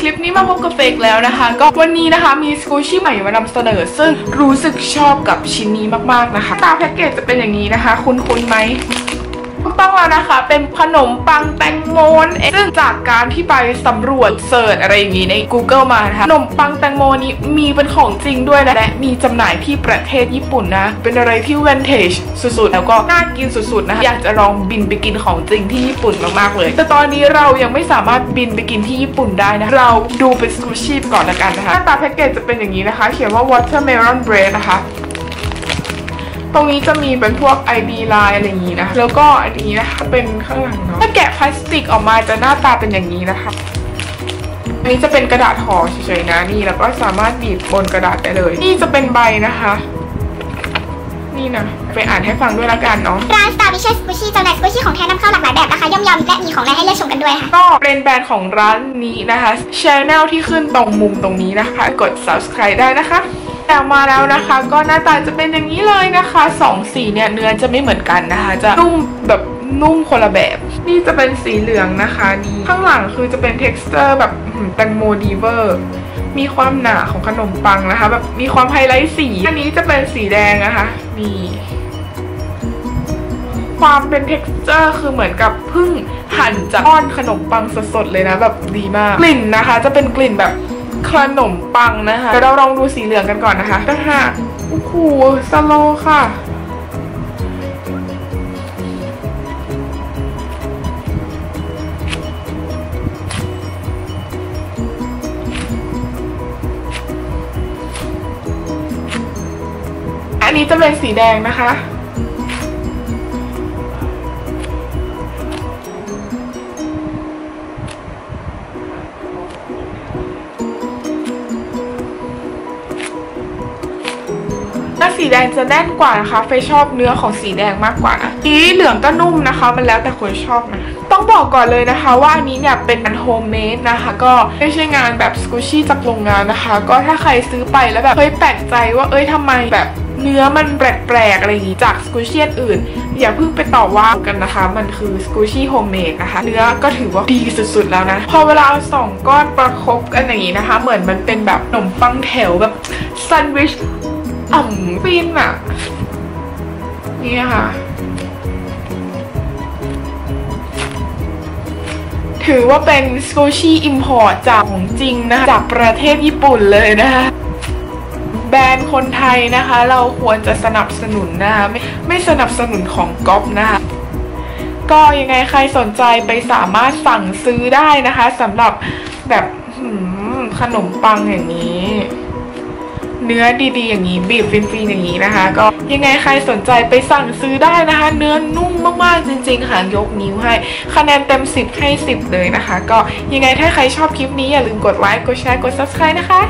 คลิปนี้มาพบกับเปกแล้วนะคะ ก็วันนี้นะคะมีสกูชี่ใหม่มานำเสนอ ซึ่งรู้สึกชอบกับชิ้นนี้มากๆนะคะ ตาแพ็กเกจจะเป็นอย่างนี้นะคะ คุ้นๆไหม ต้องแล้วนะคะ เป็นขนมปังแตงโมนเองซึ่งจากการที่ไปสำรวจเสิร์ชอะไรอย่างนี้ใน Google มานะคะขนมปังแตงโมนี้มีเป็นของจริงด้วยนะและมีจำหน่ายที่ประเทศญี่ปุ่นนะ เป็นอะไรที่เวนเทจสุดๆ แล้วก็น่ากินสุดๆนะคะอยากจะลองบินไปกินของจริงที่ญี่ปุ่นมากๆเลย แต่ตอนนี้เรายังไม่สามารถบินไปกินที่ญี่ปุ่นได้นะเราดูเป็นซูชิก่อนละกันนะคะหน้าตาแพ็กเกจจะเป็นอย่างนี้นะคะ เขียนว่า watermelon bread นะคะ ตรงนี้จะมีเป็นพวก ID line อะไรอย่างนี้นะ แล้วก็อันนี้นะคะเป็นข้างหลังเนาะ ถ้าแกะพลาสติกออกมาจะหน้าตาเป็นอย่างนี้นะคะ อันนี้จะเป็นกระดาษห่อเฉยๆนะนี่แล้วก็สามารถบีบบนกระดาษได้เลย นี่จะเป็นใบนะคะ นี่นะไปอ่านให้ฟังด้วยละกันเนาะ ร้าน Star Fisher Sushi จำหน่ายสกูชี่ของแท้นำเข้าหลากหลายแบบนะคะย่อมๆและมีของแรงให้เลือกชมกันด้วยค่ะ ก็เป็นแบรนด์ของร้านนี้นะคะช anel ที่ขึ้นตรงมุมตรงนี้นะคะ กด subscribe ได้นะคะ แต่มาแล้วนะคะ ก็หน้าตาจะเป็นอย่างนี้เลยนะคะสองสีเนี่ยเนื้อจะไม่เหมือนกันนะคะ จะนุ่มแบบนุ่มคนละแบบ นี่จะเป็นสีเหลืองนะคะนี่ข้างหลังคือจะเป็น texture แบบแตงโมดีเวอร์มีความหนาของขนมปังนะคะ แบบมีความไฮไลท์สี อันนี้จะเป็นสีแดงนะคะนี่ความเป็น t e x t อร์คือเหมือนกับพิ่งหั่นจากก้อนขนมปังสดๆเลยนะ แบบดีมาก กลิ่นนะคะ จะเป็นกลิ่นแบบ ขนมปังนะคะเดี๋ยวเราลองดูสีเหลืองกันก่อนนะคะถ้าหากโอ้โหสโลค่ะ อันนี้จะเป็นสีแดงนะคะ สีแดงจะแน่นกว่านะคะเฟยชอบเนื้อของสีแดงมากกว่านะสีเหลืองก็นุ่มนะคะ มันแล้วแต่คนชอบนะต้องบอกก่อนเลยนะคะว่าอันนี้เนี่ยเป็นงานโฮมเมดนะคะ ก็ไม่ใช่งานแบบสกูชี่จากโรงงานนะคะ ก็ถ้าใครซื้อไปแล้วแบบเฮ้ยแปลกใจว่าเอ้ยทำไมแบบเนื้อมันแปลกๆอะไรอย่างนี้จากสกูชี่อื่น อย่าเพิ่งไปต่อว่ากันนะคะ มันคือสกูชี่โฮมเมดนะคะ เนื้อก็ถือว่าดีสุดๆแล้วนะ พอเวลาเอาสองก้อนประคบกันอย่างนี้นะคะ เหมือนมันเป็นแบบขนมปังแถวแบบแซนด์วิช อ่ำฟินอะนี่ค่ะถือว่าเป็นสกูชี่อิมพอร์ตจากของจริงนะคะจากประเทศญี่ปุ่นเลยนะคะแบรนด์คนไทยนะคะ เราควรจะสนับสนุนนะคะไม่ไม่สนับสนุนของก๊อปนะคะก็ยังไงใครสนใจไปสามารถสั่งซื้อได้นะคะสำหรับแบบขนมปังอย่างนี้ เนื้อดีๆ อย่างนี้บีบฟินๆอย่างนี้นะคะ ก็ยังไงใครสนใจไปสั่งซื้อได้นะคะ เนื้อนุ่มมากๆจริงๆค่ะยกนิ้วให้ คะแนนเต็ม 10 ให้ 10 เลยนะคะ ก็ยังไงถ้าใครชอบคลิปนี้อย่าลืมกดไลค์กดแชร์กด subscribe นะคะ